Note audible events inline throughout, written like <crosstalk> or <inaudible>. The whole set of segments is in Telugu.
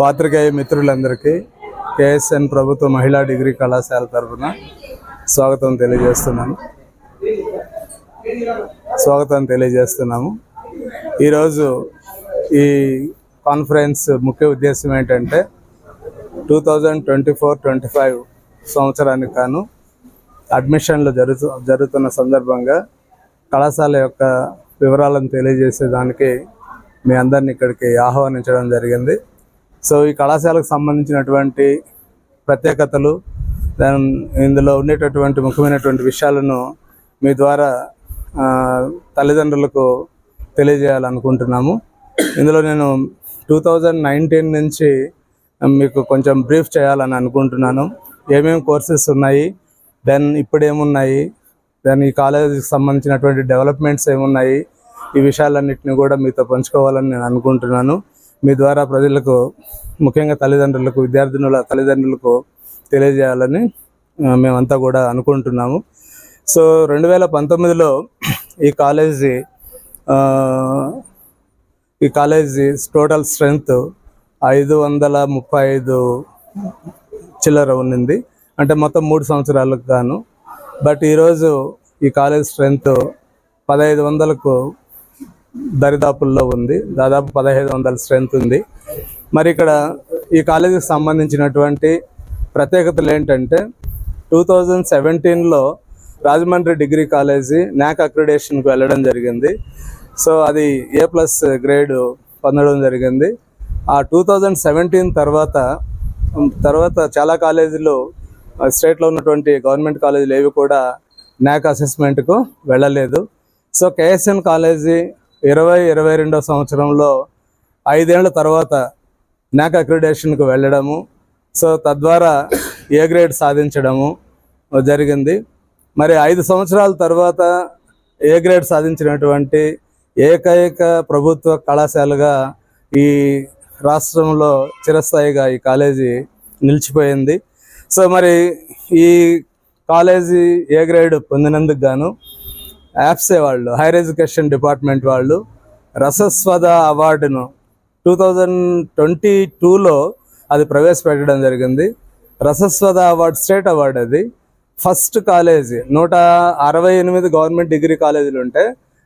పాత్రికేయ మిత్రులందరికీ కేఎస్ఎన్ ప్రభుత్వ మహిళా డిగ్రీ కళాశాల తరఫున స్వాగతం తెలియజేస్తున్నాను స్వాగతం తెలియజేస్తున్నాము. ఈరోజు ఈ కాన్ఫరెన్స్ ముఖ్య ఉద్దేశం ఏంటంటే two thousand twenty four twenty five సంవత్సరానికి కాను అడ్మిషన్లు జరుగుతు జరుగుతున్న సందర్భంగా కళాశాల యొక్క వివరాలను తెలియజేసేదానికి మీ అందరిని ఇక్కడికి ఆహ్వానించడం జరిగింది. సో ఈ కళాశాలకు సంబంధించినటువంటి ప్రత్యేకతలు దాని ఇందులో ఉండేటటువంటి ముఖ్యమైనటువంటి విషయాలను మీ ద్వారా తల్లిదండ్రులకు తెలియజేయాలనుకుంటున్నాము. ఇందులో నేను టూ థౌజండ్ నైన్టీన్ నుంచి మీకు కొంచెం బ్రీఫ్ చేయాలని అనుకుంటున్నాను. ఏమేమి కోర్సెస్ ఉన్నాయి? దెన్ ఇప్పుడు ఏమున్నాయి దెన్ ఈ కాలేజీకి సంబంధించినటువంటి డెవలప్మెంట్స్ ఏమున్నాయి? ఈ విషయాలన్నింటినీ కూడా మీతో పంచుకోవాలని నేను అనుకుంటున్నాను. మీ ద్వారా ప్రజలకు ముఖ్యంగా తల్లిదండ్రులకు విద్యార్థినుల తల్లిదండ్రులకు తెలియజేయాలని మేమంతా కూడా అనుకుంటున్నాము. సో రెండు వేల పంతొమ్మిదిలో ఈ కాలేజీ ఈ కాలేజీ టోటల్ స్ట్రెంగ్త్ ఐదు వందల ముప్పై ఐదు చిల్లర ఉన్నింది. అంటే మొత్తం మూడు సంవత్సరాలకు గాను. బట్ ఈరోజు ఈ కాలేజ్ స్ట్రెంగ్త్ పదహైదు వందలకు దరిదాపుల్లో ఉంది. దాదాపు పదహైదు వందల స్ట్రెంత్ ఉంది. మరి ఇక్కడ ఈ కాలేజీకి సంబంధించినటువంటి ప్రత్యేకతలు ఏంటంటే టూ థౌజండ్ సెవెంటీన్లో రాజమండ్రి డిగ్రీ కాలేజీ న్యాక్ అక్రిడేషన్కి వెళ్ళడం జరిగింది. సో అది ఏ ప్లస్ గ్రేడ్ పొందడం జరిగింది. ఆ టూ థౌజండ్ సెవెంటీన్ తర్వాత తర్వాత చాలా కాలేజీలు స్టేట్లో ఉన్నటువంటి గవర్నమెంట్ కాలేజీలు ఏవి కూడా న్యాక్ అసెస్మెంట్కు వెళ్ళలేదు. సో కేఎస్ఎన్ కాలేజీ ఇరవై ఇరవై రెండో సంవత్సరంలో ఐదేళ్ళ తర్వాత నాక్ అక్రిడేషన్కు వెళ్ళడము. సో తద్వారా ఏ గ్రేడ్ సాధించడము జరిగింది. మరి ఐదు సంవత్సరాల తర్వాత ఏ గ్రేడ్ సాధించినటువంటి ఏకైక ప్రభుత్వ కళాశాలగా ఈ రాష్ట్రంలో చిరస్థాయిగా ఈ కాలేజీ నిలిచిపోయింది. సో మరి ఈ కాలేజీ ఏ గ్రేడ్ పొందినందుకు గాను యాప్సే వాళ్ళు హైయర్ ఎడ్యుకేషన్ డిపార్ట్మెంట్ వాళ్ళు. రసస్వద అవార్డును టూ థౌజండ్ ట్వంటీ టూలో అది ప్రవేశపెట్టడం జరిగింది. రసస్వద అవార్డు స్టేట్ అవార్డు అది. ఫస్ట్ కాలేజీ నూట అరవై ఎనిమిది గవర్నమెంట్ డిగ్రీ కాలేజీలు ఉంటే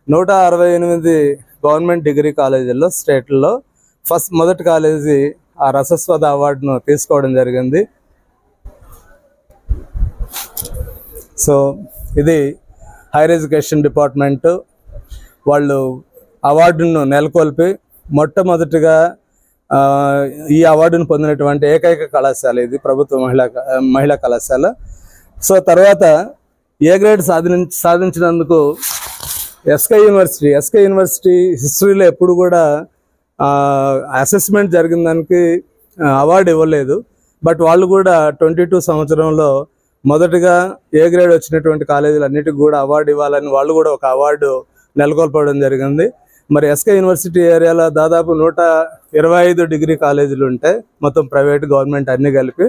నూట అరవై ఎనిమిది గవర్నమెంట్ డిగ్రీ కాలేజీల్లో స్టేట్లో ఫస్ట్ మొదటి కాలేజీ ఆ రసస్వద అవార్డును తీసుకోవడం జరిగింది. సో ఇది హైయర్ ఎడ్యుకేషన్ డిపార్ట్మెంట్ వాళ్ళు అవార్డును నెలకొల్పి మొట్టమొదటిగా ఈ అవార్డును పొందినటువంటి ఏకైక కళాశాల ఇది ప్రభుత్వ మహిళా మహిళా కళాశాల. సో తర్వాత ఏ గ్రేడ్ సాధి సాధించినందుకు ఎస్కే యూనివర్సిటీ ఎస్కే యూనివర్సిటీ హిస్టరీలో ఎప్పుడు కూడా అసెస్మెంట్ జరిగిన దానికి అవార్డు ఇవ్వలేదు. బట్ వాళ్ళు కూడా ట్వంటీ టూ సంవత్సరంలో మొదటగా ఏ గ్రేడ్ వచ్చినటువంటి కాలేజీలు అన్నిటికి కూడా అవార్డు ఇవ్వాలని వాళ్ళు కూడా ఒక అవార్డు నెలకొల్పడం జరిగింది. మరి ఎస్కే యూనివర్సిటీ ఏరియాలో దాదాపు నూట ఇరవై ఐదు డిగ్రీ కాలేజీలు ఉంటాయి మొత్తం ప్రైవేట్ గవర్నమెంట్ అన్ని కలిపి.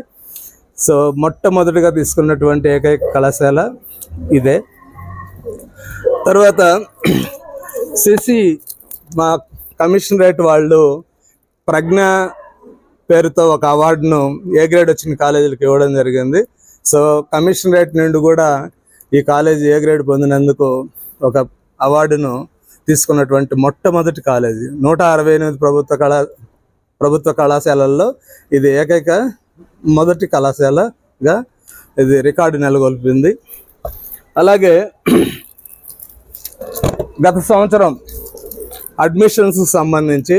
సో మొట్టమొదటిగా తీసుకున్నటువంటి ఏకైక కళాశాల ఇదే. తర్వాత సిసి మా కమిషనరేట్ వాళ్ళు ప్రజ్ఞ పేరుతో ఒక అవార్డును ఏ గ్రేడ్ వచ్చిన కాలేజీలకు ఇవ్వడం జరిగింది. సో కమిషనరేట్ నుండి కూడా ఈ కాలేజీ ఏ గ్రేడ్ పొందినందుకు ఒక అవార్డును తీసుకున్నటువంటి మొట్టమొదటి కాలేజీ. నూట అరవై ఎనిమిది ప్రభుత్వ కళా ప్రభుత్వ కళాశాలల్లో ఇది ఏకైక మొదటి కళాశాలగా ఇది రికార్డు నెలకొల్పింది. అలాగే గత సంవత్సరం అడ్మిషన్స్ సంబంధించి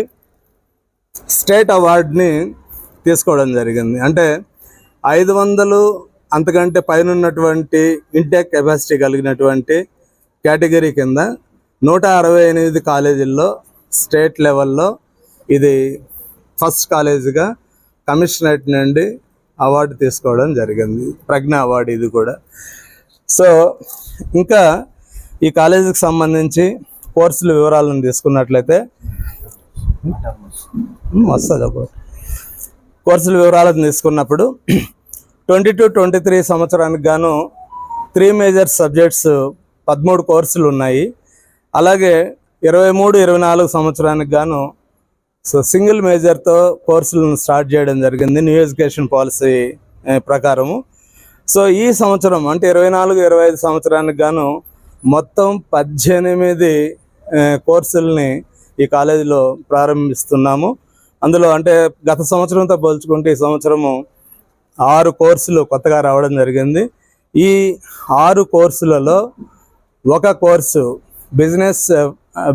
స్టేట్ అవార్డుని తీసుకోవడం జరిగింది. అంటే ఐదు వందలు అంతకంటే పైన ఉన్నటువంటి ఇంటెక్ కెపాసిటీ కలిగినటువంటి కేటగిరీ కింద నూట అరవై ఎనిమిది కాలేజీల్లో స్టేట్ లెవెల్లో ఇది ఫస్ట్ కాలేజీగా కమిషనరేట్ నుండి అవార్డు తీసుకోవడం జరిగింది. ప్రజ్ఞ అవార్డు ఇది కూడా. సో ఇంకా ఈ కాలేజీకి సంబంధించి కోర్సుల వివరాలను తీసుకున్నట్లయితే వస్తుంది ఒక కోర్సుల వివరాలను తీసుకున్నప్పుడు ట్వంటీ టు ట్వంటీ త్రీ సంవత్సరానికి గాను త్రీ మేజర్ సబ్జెక్ట్స్ పదమూడు కోర్సులు ఉన్నాయి. అలాగే ఇరవై మూడు ఇరవై నాలుగు సంవత్సరానికి గాను సో సింగిల్ మేజర్తో కోర్సులను స్టార్ట్ చేయడం జరిగింది న్యూ ఎడ్యుకేషన్ పాలసీ ప్రకారము. సో ఈ సంవత్సరం అంటే ఇరవై నాలుగు ఇరవై ఐదు సంవత్సరానికి గాను మొత్తం పద్దెనిమిది కోర్సుల్ని ఈ కాలేజీలో ప్రారంభిస్తున్నాము. అందులో అంటే గత సంవత్సరంతో పోల్చుకుంటే ఈ సంవత్సరము ఆరు కోర్సులు కొత్తగా రావడం జరిగింది. ఈ ఆరు కోర్సులలో ఒక course business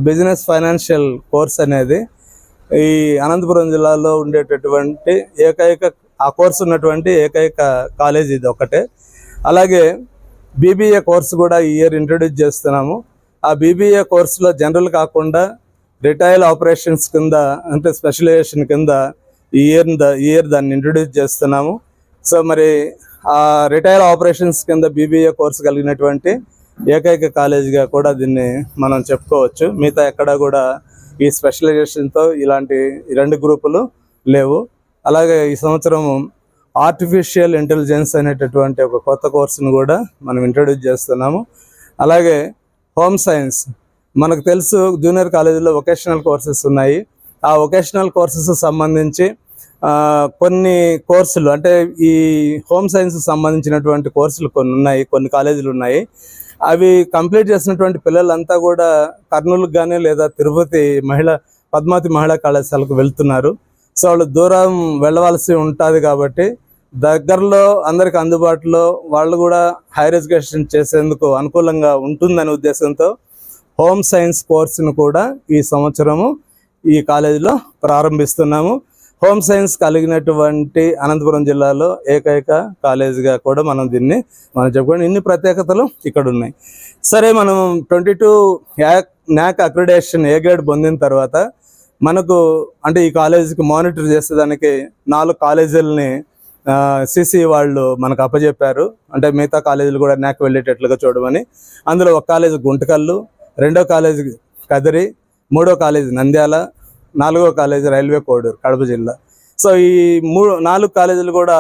business financial course అనేది ఈ అనంతపురం జిల్లాలో ఉండేటటువంటి ఏకైక ఆ కోర్సు ఉన్నటువంటి ఏకైక కాలేజ్ ఇది ఒకటే. అలాగే బీబీఏ కోర్సు కూడా ఈ ఇయర్ ఇంట్రడ్యూస్ చేస్తున్నాము. ఆ బీబీఏ కోర్సులో జనరల్ కాకుండా రిటైల్ ఆపరేషన్స్ కింద అంటే స్పెషలైజేషన్ కింద ఈ ఇయర్ ఈ ఇయర్ దాన్ని ఇంట్రడ్యూస్ చేస్తున్నాము. సో మరి ఆ రిటైర్ ఆపరేషన్స్ కింద బీబీఏ కోర్సు కలిగినటువంటి ఏకైక కాలేజీగా కూడా దీన్ని మనం చెప్పుకోవచ్చు. మిగతా ఎక్కడ కూడా ఈ స్పెషలైజేషన్తో ఇలాంటి రెండు గ్రూపులు లేవు. అలాగే ఈ సంవత్సరం ఆర్టిఫిషియల్ ఇంటెలిజెన్స్ అనేటటువంటి ఒక కొత్త కోర్సును కూడా మనం ఇంట్రడ్యూస్ చేస్తున్నాము. అలాగే హోమ్ సైన్స్. మనకు తెలుసు జూనియర్ కాలేజీలో వొకేషనల్ కోర్సెస్ ఉన్నాయి. ఆ వొకేషనల్ కోర్సెస్ సంబంధించి కొన్ని కోర్సులు అంటే ఈ హోమ్ సైన్స్ సంబంధించినటువంటి కోర్సులు కొన్ని ఉన్నాయి కొన్ని కాలేజీలు ఉన్నాయి. అవి కంప్లీట్ చేసినటువంటి పిల్లలంతా కూడా కర్నూలుకు కానీ లేదా తిరుపతి మహిళా పద్మావతి మహిళా కళాశాలకు వెళ్తున్నారు. సో వాళ్ళు దూరం వెళ్ళవలసి ఉంటుంది కాబట్టి దగ్గరలో అందరికి అందుబాటులో వాళ్ళు కూడా హైయర్ ఎడ్యుకేషన్ చేసేందుకు అనుకూలంగా ఉంటుందనే ఉద్దేశంతో హోమ్ సైన్స్ కోర్సును కూడా ఈ సంవత్సరము ఈ కాలేజీలో ప్రారంభిస్తున్నాము. హోమ్ సైన్స్ కలిగినటువంటి అనంతపురం జిల్లాలో ఏకైక కాలేజీగా కూడా మనం దీన్ని మనం చెప్పుకోండి ఇన్ని ప్రత్యేకతలు ఇక్కడ ఉన్నాయి. సరే మనం twenty two NAAC accreditation A grade పొందిన తర్వాత మనకు అంటే ఈ కాలేజీకి మానిటర్ చేసేదానికి నాలుగు కాలేజీలని సిసి వాళ్ళు మనకు అప్పచెప్పారు అంటే మిగతా కాలేజీలు కూడా న్యాక్ వెళ్ళేటట్లుగా చూడమని. అందులో ఒక కాలేజీ గుంటకల్లు రెండో కాలేజీ కదిరి మూడో కాలేజీ నంద్యాల నాలుగో కాలేజీ రైల్వే కోడూరు కడప జిల్లా. సో ఈ మూడు నాలుగు కాలేజీలు కూడా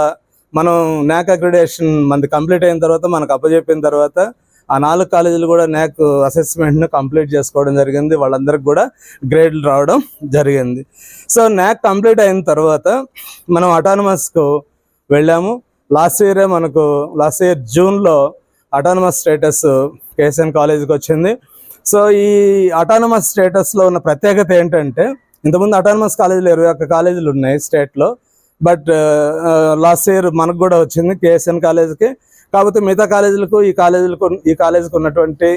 మనం న్యాక్ అక్రిడేషన్ మనది కంప్లీట్ అయిన తర్వాత మనకు అప్పచెప్పిన తర్వాత ఆ నాలుగు కాలేజీలు కూడా న్యాక్ అసెస్మెంట్ను కంప్లీట్ చేసుకోవడం జరిగింది. వాళ్ళందరికి కూడా గ్రేడ్లు రావడం జరిగింది. సో న్యాక్ కంప్లీట్ అయిన తర్వాత మనం అటానమస్కు వెళ్ళాము. లాస్ట్ ఇయరే మనకు లాస్ట్ ఇయర్ జూన్లో అటానమస్ స్టేటస్ కేఎస్ఎన్ కాలేజీకి వచ్చింది. సో ఈ అటానమస్ స్టేటస్లో ఉన్న ప్రత్యేకత ఏంటంటే ఇంతకుముందు అటానమస్ కాలేజీలు ఇరవై ఒక్క కాలేజీలు ఉన్నాయి స్టేట్లో బట్ లాస్ట్ ఇయర్ మనకు కూడా వచ్చింది కేఎస్ఎన్ కాలేజీకి. కాకపోతే మిగతా కాలేజీలకు ఈ కాలేజీలకు ఈ కాలేజీకి ఉన్నటువంటి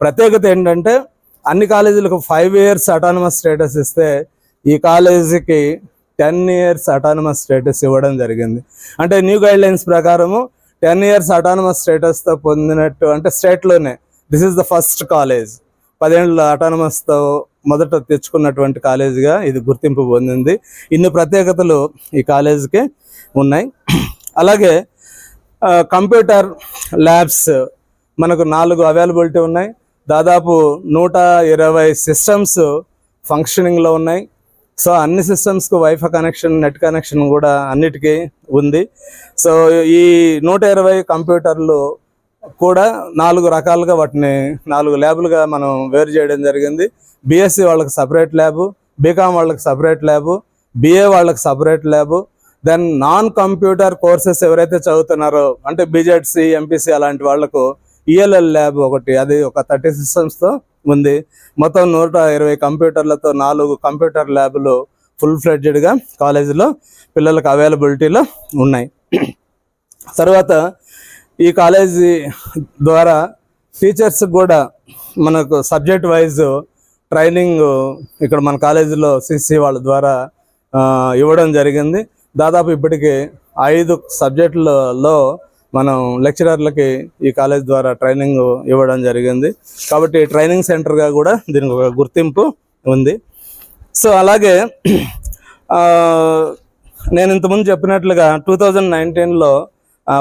ప్రత్యేకత ఏంటంటే అన్ని కాలేజీలకు ఫైవ్ ఇయర్స్ అటానమస్ స్టేటస్ ఇస్తే ఈ కాలేజీకి టెన్ ఇయర్స్ అటానమస్ స్టేటస్ ఇవ్వడం జరిగింది. అంటే న్యూ గైడ్ లైన్స్ ప్రకారము టెన్ ఇయర్స్ అటానమస్ స్టేటస్తో పొందినట్టు అంటే స్టేట్లోనే this is the first college పదేళ్ళు అటానమస్తో మొదట తెచ్చుకున్నటువంటి కాలేజీగా ఇది గుర్తింపు పొందింది. ఇన్ని ప్రత్యేకతలు ఈ కాలేజీకి ఉన్నాయి. అలాగే కంప్యూటర్ ల్యాబ్స్ మనకు నాలుగు అవైలబిలిటీ ఉన్నాయి. దాదాపు నూట ఇరవై సిస్టమ్స్ ఫంక్షనింగ్లో ఉన్నాయి. సో అన్ని సిస్టమ్స్కు వైఫై కనెక్షన్ నెట్ కనెక్షన్ కూడా అన్నిటికీ ఉంది. సో ఈ నూట ఇరవై కంప్యూటర్లు కూడా నాలుగు రకాలుగా వాటిని నాలుగు ల్యాబులుగా మనం వేరు చేయడం జరిగింది. బీఎస్సీ వాళ్ళకి సపరేట్ ల్యాబు బీకామ్ వాళ్ళకి సపరేట్ ల్యాబు బిఏ వాళ్ళకి separate lab then non computer courses ఎవరైతే చదువుతున్నారో అంటే బీజెడ్సి ఎంపీసీ అలాంటి వాళ్ళకు ఈఎల్ఎల్ ల్యాబ్ ఒకటి అది ఒక థర్టీ సిస్టమ్స్తో ఉంది. మొత్తం నూట ఇరవై కంప్యూటర్లతో నాలుగు కంప్యూటర్ ల్యాబులు ఫుల్ ఫ్లెడ్జెడ్గా కాలేజీలో పిల్లలకు అవైలబిలిటీలో ఉన్నాయి. <clears throat> తర్వాత ఈ కాలేజీ ద్వారా టీచర్స్ కూడా మనకు సబ్జెక్ట్ వైజ్ ట్రైనింగ్ ఇక్కడ మన కాలేజీలో సిసి వాళ్ళ ద్వారా ఇవ్వడం జరిగింది. దాదాపు ఇప్పటికి ఐదు సబ్జెక్టులలో మనం లెక్చరర్లకి ఈ కాలేజ్ ద్వారా ట్రైనింగ్ ఇవ్వడం జరిగింది. కాబట్టి ట్రైనింగ్ సెంటర్గా కూడా దీనికి ఒక గుర్తింపు ఉంది. సో అలాగే నేను ఇంతకుముందు చెప్పినట్లుగా టూ థౌజండ్ నైన్టీన్లో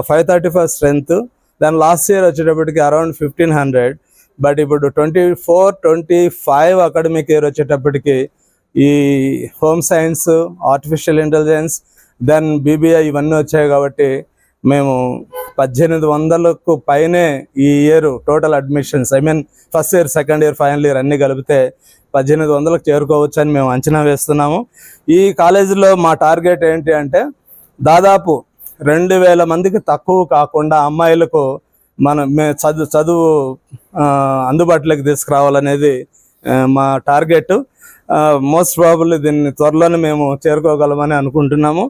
ఫైవ్ థర్టీ ఫైవ్ స్ట్రెంత్ దాని లాస్ట్ ఇయర్ వచ్చేటప్పటికి అరౌండ్ ఫిఫ్టీన్ హండ్రెడ్ బట్ ఇప్పుడు twenty four twenty five academic year వచ్చేటప్పటికి ఈ home science artificial intelligence then BBI ఇవన్నీ వచ్చాయి కాబట్టి మేము పద్దెనిమిది వందలకు పైనే ఈ year total admissions I mean first year second year final year అన్నీ కలిపితే పద్దెనిమిది వందలకు చేరుకోవచ్చు అని మేము అంచనా వేస్తున్నాము. ఈ కాలేజీలో మా టార్గెట్ ఏంటి అంటే దాదాపు రెండు వేల మందికి తక్కువ కాకుండా అమ్మాయిలకు మనం చదువు చదువు అందుబాటులోకి తీసుకురావాలనేది మా టార్గెట్. మోస్ట్ ప్రాబుల్ దీన్ని త్వరలోనే మేము చేరుకోగలమని అనుకుంటున్నాము.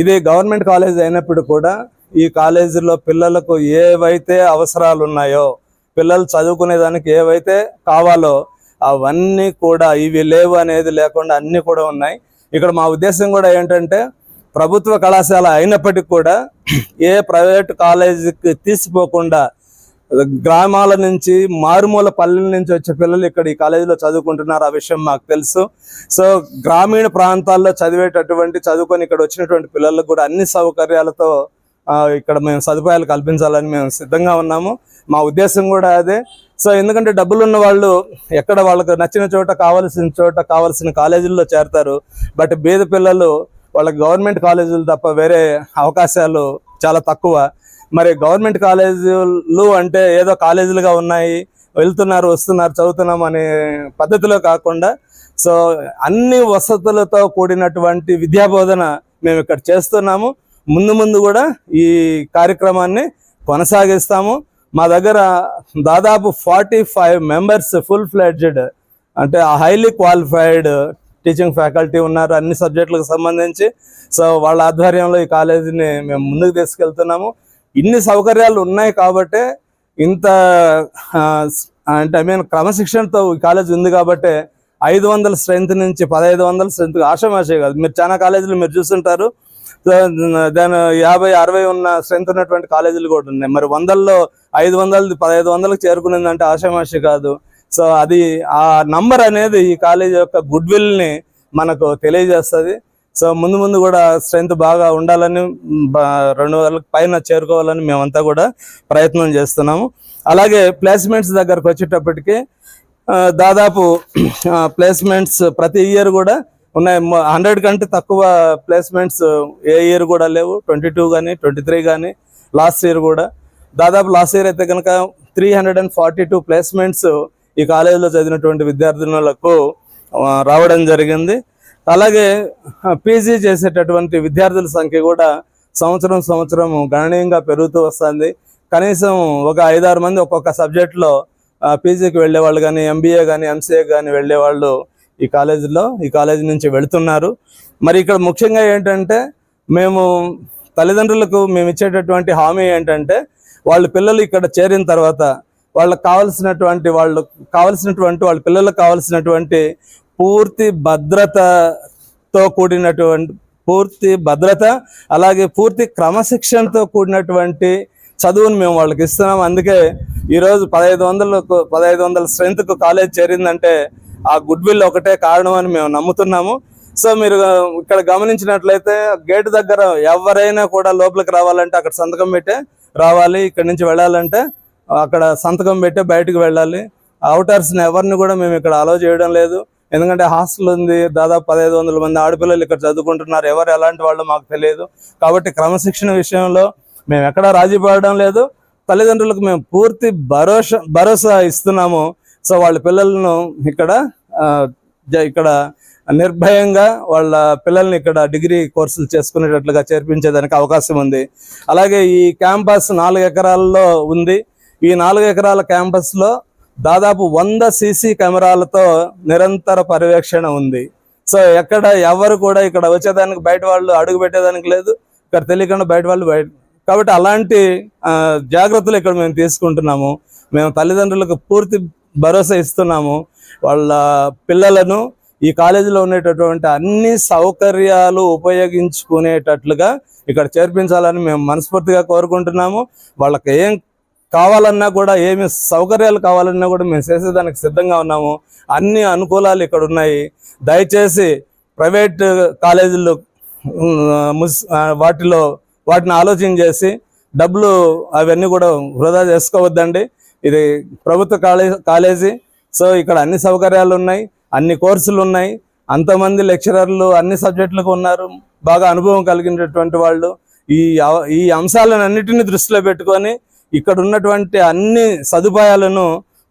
ఇది గవర్నమెంట్ కాలేజ్ అయినప్పుడు కూడా ఈ కాలేజీలో పిల్లలకు ఏవైతే అవసరాలు ఉన్నాయో పిల్లలు చదువుకునేదానికి ఏవైతే కావాలో అవన్నీ కూడా ఇవి లేవు అనేది లేకుండా అన్నీ కూడా ఉన్నాయి. ఇక్కడ మా ఉద్దేశం కూడా ఏంటంటే ప్రభుత్వ కళాశాల అయినప్పటికీ కూడా ఏ ప్రైవేట్ కాలేజీకి తీసిపోకుండా గ్రామాల నుంచి మారుమూల పల్లెల నుంచి వచ్చే పిల్లలు ఇక్కడ ఈ కాలేజీలో చదువుకుంటున్నారు. ఆ విషయం మాకు తెలుసు. సో గ్రామీణ ప్రాంతాల్లో చదివేటటువంటి చదువుకొని ఇక్కడ వచ్చినటువంటి పిల్లలకు కూడా అన్ని సౌకర్యాలతో ఇక్కడ మేము సదుపాయాలు కల్పించాలని మేము సిద్ధంగా ఉన్నాము. మా ఉద్దేశం కూడా అదే. సో ఎందుకంటే డబ్బులు ఉన్న వాళ్ళు ఎక్కడ వాళ్ళకి నచ్చిన చోట కావాల్సిన చోట కావాల్సిన కాలేజీల్లో చేరతారు. బట్ బీద పిల్లలు వాళ్ళకి గవర్నమెంట్ కాలేజీలు తప్ప వేరే అవకాశాలు చాలా తక్కువ. మరి గవర్నమెంట్ కాలేజీలు అంటే ఏదో కాలేజీలుగా ఉన్నాయి వెళ్తున్నారు వస్తున్నారు చదువుతున్నాం అనే పద్ధతిలో కాకుండా సో అన్ని వసతులతో కూడినటువంటి విద్యాబోధన మేము ఇక్కడ చేస్తున్నాము. ముందు ముందు కూడా ఈ కార్యక్రమాన్ని కొనసాగిస్తాము. మా దగ్గర దాదాపు forty five members full fledged అంటే హైలీ క్వాలిఫైడ్ టీచింగ్ ఫ్యాకల్టీ ఉన్నారు అన్ని సబ్జెక్టులకు సంబంధించి. సో వాళ్ళ ఆధ్వర్యంలో ఈ కాలేజీని మేము ముందుకు తీసుకెళ్తున్నాము. ఇన్ని సౌకర్యాలు ఉన్నాయి కాబట్టి ఇంత అంటే ఐ మీన్ క్రమశిక్షణతో ఈ కాలేజ్ ఉంది కాబట్టి ఐదు వందల స్ట్రెంత్ నుంచి పదహైదు వందల స్ట్రెంత్ ఆషమాషే కాదు. మీరు చాలా కాలేజీలు మీరు చూస్తుంటారు. దాని యాభై అరవై ఉన్న స్ట్రెంత్ ఉన్నటువంటి కాలేజీలు కూడా ఉన్నాయి. మరి వందల్లో ఐదు వందలది పదహైదు వందలకు చేరుకునిందంటే ఆషామాషి కాదు. సో అది ఆ నంబర్ అనేది ఈ కాలేజ్ యొక్క గుడ్ విల్ని మనకు తెలియజేస్తుంది. సో ముందు ముందు కూడా స్ట్రెంత్ బాగా ఉండాలని రెండు వందలకు పైన చేరుకోవాలని మేమంతా కూడా ప్రయత్నం చేస్తున్నాము. అలాగే ప్లేస్మెంట్స్ దగ్గరకు వచ్చేటప్పటికి దాదాపు ప్లేస్మెంట్స్ ప్రతి ఇయర్ కూడా ఉన్నాయి. హండ్రెడ్ కంటే తక్కువ ప్లేస్మెంట్స్ ఏ ఇయర్ కూడా లేవు. ట్వంటీ టూ కానీ ట్వంటీ త్రీ కానీ లాస్ట్ ఇయర్ కూడా. దాదాపు లాస్ట్ ఇయర్ అయితే కనుక three hundred and forty two placements ఈ కాలేజీలో చదివినటువంటి విద్యార్థులకు రావడం జరిగింది. అలాగే పీజీ చేసేటటువంటి విద్యార్థుల సంఖ్య కూడా సంవత్సరం సంవత్సరం గణనీయంగా పెరుగుతూ వస్తుంది. కనీసం ఒక ఐదారు మంది ఒక్కొక్క సబ్జెక్ట్లో పీజీకి వెళ్ళేవాళ్ళు కానీ ఎంబీఏ కానీ ఎంసీఏ కానీ వెళ్ళేవాళ్ళు ఈ కాలేజీలో ఈ కాలేజీ నుంచి వెళుతున్నారు. మరి ఇక్కడ ముఖ్యంగా ఏంటంటే మేము తల్లిదండ్రులకు మేము ఇచ్చేటటువంటి హామీ ఏంటంటే వాళ్ళ పిల్లలు ఇక్కడ చేరిన తర్వాత వాళ్ళకి కావలసినటువంటి వాళ్ళు కావలసినటువంటి వాళ్ళ పిల్లలకు కావలసినటువంటి పూర్తి భద్రతతో కూడినటువంటి పూర్తి భద్రత అలాగే పూర్తి క్రమశిక్షణతో కూడినటువంటి చదువును మేము వాళ్ళకి ఇస్తున్నాం. అందుకే ఈరోజు పదహైదు వందలకు పదహైదు వందల స్ట్రెంత్కు కాలేజ్ చేరిందంటే ఆ గుడ్ విల్ ఒకటే కారణం అని మేము నమ్ముతున్నాము. సో మీరు ఇక్కడ గమనించినట్లయితే గేట్ దగ్గర ఎవరైనా కూడా లోపలికి రావాలంటే అక్కడ సంతకం పెట్టే రావాలి ఇక్కడ నుంచి వెళ్ళాలంటే అక్కడ సంతకం పెట్టి బయటకు వెళ్ళాలి. అవుటర్స్ని ఎవరిని కూడా మేము ఇక్కడ అలౌ చేయడం లేదు. ఎందుకంటే హాస్టల్ ఉంది దాదాపు పదహైదు వందల మంది ఆడపిల్లలు ఇక్కడ చదువుకుంటున్నారు. ఎవరు ఎలాంటి వాళ్ళు మాకు తెలియదు. కాబట్టి క్రమశిక్షణ విషయంలో మేము ఎక్కడా రాజీ పడడం లేదు. తల్లిదండ్రులకు మేము పూర్తి భరోసా భరోసా ఇస్తున్నాము. సో వాళ్ళ పిల్లలను ఇక్కడ ఇక్కడ నిర్భయంగా వాళ్ళ పిల్లల్ని ఇక్కడ డిగ్రీ కోర్సులు చేసుకునేటట్లుగా చేర్పించేదానికి అవకాశం ఉంది. అలాగే ఈ క్యాంపస్ నాలుగు ఎకరాల్లో ఉంది. ఈ నాలుగు ఎకరాల క్యాంపస్లో దాదాపు వంద సీసీ కెమెరాలతో నిరంతర పర్యవేక్షణ ఉంది. సో ఎక్కడ ఎవరు కూడా ఇక్కడ వచ్చేదానికి బయట వాళ్ళు అడుగు పెట్టేదానికి లేదు. ఇక్కడ తెలియకుండా బయట వాళ్ళు బయట కాబట్టి అలాంటి జాగ్రత్తలు ఇక్కడ మేము తీసుకుంటున్నాము. మేము తల్లిదండ్రులకు పూర్తి భరోసా ఇస్తున్నాము. వాళ్ళ పిల్లలను ఈ కాలేజీలో ఉండేటటువంటి అన్ని సౌకర్యాలు ఉపయోగించుకునేటట్లుగా ఇక్కడ చేర్పించాలని మేము మనస్ఫూర్తిగా కోరుకుంటున్నాము. వాళ్ళకి ఏం కావాలన్నా కూడా ఏమి సౌకర్యాలు కావాలన్నా కూడా మేము చేసేదానికి సిద్ధంగా ఉన్నాము. అన్ని అనుకూలాలు ఇక్కడ ఉన్నాయి. దయచేసి ప్రైవేట్ కాలేజీలు వాటిలో వాటిని ఆలోచన చేసి డబ్బులు అవన్నీ కూడా వృధా చేసుకోవద్దండి. ఇది ప్రభుత్వ కాలేజ్ కాలేజీ సో ఇక్కడ అన్ని సౌకర్యాలు ఉన్నాయి అన్ని కోర్సులు ఉన్నాయి. అంతమంది లెక్చరర్లు అన్ని సబ్జెక్టులకు ఉన్నారు. బాగా అనుభవం కలిగినటువంటి వాళ్ళు. ఈ ఈ అంశాలను అన్నిటిని దృష్టిలో పెట్టుకొని ఇక్కడ ఉన్నటువంటి అన్ని సదుపాయాలను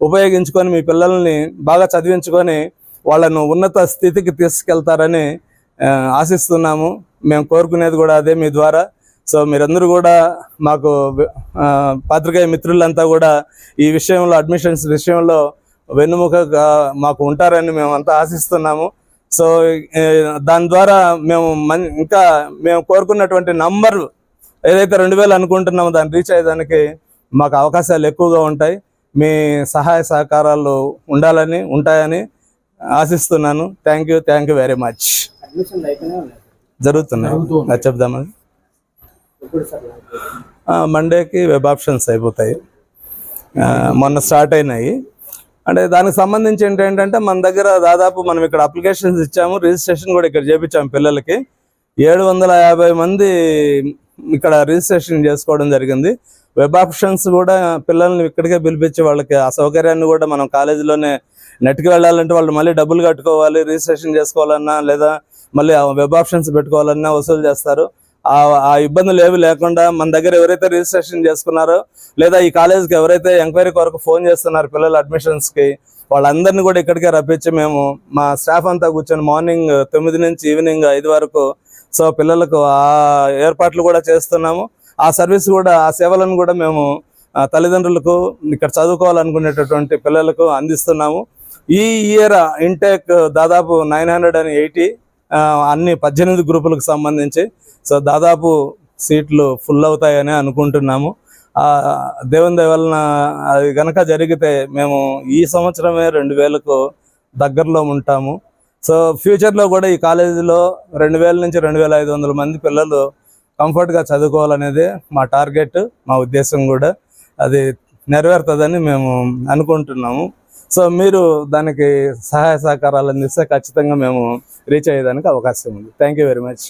ఉపయోగించుకొని మీ పిల్లల్ని బాగా చదివించుకొని వాళ్ళను ఉన్నత స్థితికి తీసుకెళ్తారని ఆశిస్తున్నాము. మేము కోరుకునేది కూడా అదే మీ ద్వారా. సో మీరందరూ కూడా మాకు పాత్రికేయ మిత్రులంతా కూడా ఈ విషయంలో అడ్మిషన్స్ విషయంలో వెన్నుముకగా మాకు ఉంటారని మేమంతా ఆశిస్తున్నాము. సో దాని ద్వారా మేము మన్ ఇంకా మేము కోరుకున్నటువంటి నంబర్ ఏదైతే రెండు వేలు అనుకుంటున్నామో దాన్ని రీచ్ అయ్యేదానికి మాకు అవకాశాలు ఎక్కువగా ఉంటాయి. మీ సహాయ సహకారాలు ఉండాలని ఉంటాయని ఆశిస్తున్నాను. Thank you thank you very much జరుగుతున్నాయి. చెప్దామని మండేకి వెబ్ ఆప్షన్స్ అయిపోతాయి. మొన్న స్టార్ట్ అయినాయి. అంటే దానికి సంబంధించి ఏంటంటే మన దగ్గర దాదాపు మనం ఇక్కడ అప్లికేషన్స్ ఇచ్చాము. రిజిస్ట్రేషన్ కూడా ఇక్కడ చేపించాము పిల్లలకి. ఏడు వందల యాభై మంది ఇక్కడ రిజిస్ట్రేషన్ చేసుకోవడం జరిగింది. వెబ్ ఆప్షన్స్ కూడా పిల్లల్ని ఇక్కడికే పిలిపించి వాళ్ళకి ఆ సౌకర్యాన్ని కూడా మనం కాలేజీలోనే నెట్కి వెళ్ళాలంటే వాళ్ళు మళ్ళీ డబ్బులు కట్టుకోవాలి రిజిస్ట్రేషన్ చేసుకోవాలన్నా లేదా మళ్ళీ వెబ్ ఆప్షన్స్ పెట్టుకోవాలన్నా వసూలు చేస్తారు. ఆ ఆ ఇబ్బందులు ఏవి లేకుండా మన దగ్గర ఎవరైతే రిజిస్ట్రేషన్ చేసుకున్నారో లేదా ఈ కాలేజీకి ఎవరైతే ఎంక్వైరీ కొరకు ఫోన్ చేస్తున్నారు పిల్లల అడ్మిషన్స్కి వాళ్ళందరినీ కూడా ఇక్కడికే రప్పించి మేము మా స్టాఫ్ అంతా కూర్చొని మార్నింగ్ తొమ్మిది నుంచి ఈవినింగ్ ఐదు వరకు సో పిల్లలకు ఆ ఏర్పాట్లు కూడా చేస్తున్నాము. ఆ సర్వీస్ కూడా ఆ సేవలను కూడా మేము తల్లిదండ్రులకు ఇక్కడ చదువుకోవాలనుకునేటటువంటి పిల్లలకు అందిస్తున్నాము. ఈ ఇయర్ ఇంటేక్ దాదాపు నైన్ హండ్రెడ్ అండ్ ఎయిటీ అన్ని పద్దెనిమిది గ్రూపులకు సంబంధించి సో దాదాపు సీట్లు ఫుల్ అవుతాయని అనుకుంటున్నాము. దేవుని దేవలన అది గనక జరిగితే మేము ఈ సంవత్సరమే రెండు వేలకు దగ్గరలో ఉంటాము. సో ఫ్యూచర్లో కూడా ఈ కాలేజీలో రెండు వేల నుంచి రెండు వేల ఐదు వందల మంది పిల్లలు కంఫర్ట్గా చదువుకోవాలనేదే మా టార్గెట్ మా ఉద్దేశం కూడా. అది నెరవేరుతుందని మేము అనుకుంటున్నాము. సో మీరు దానికి సహాయ సహకారాలు అందిస్తే ఖచ్చితంగా మేము రీచ్ అయ్యేదానికి అవకాశం ఉంది. Thank you very much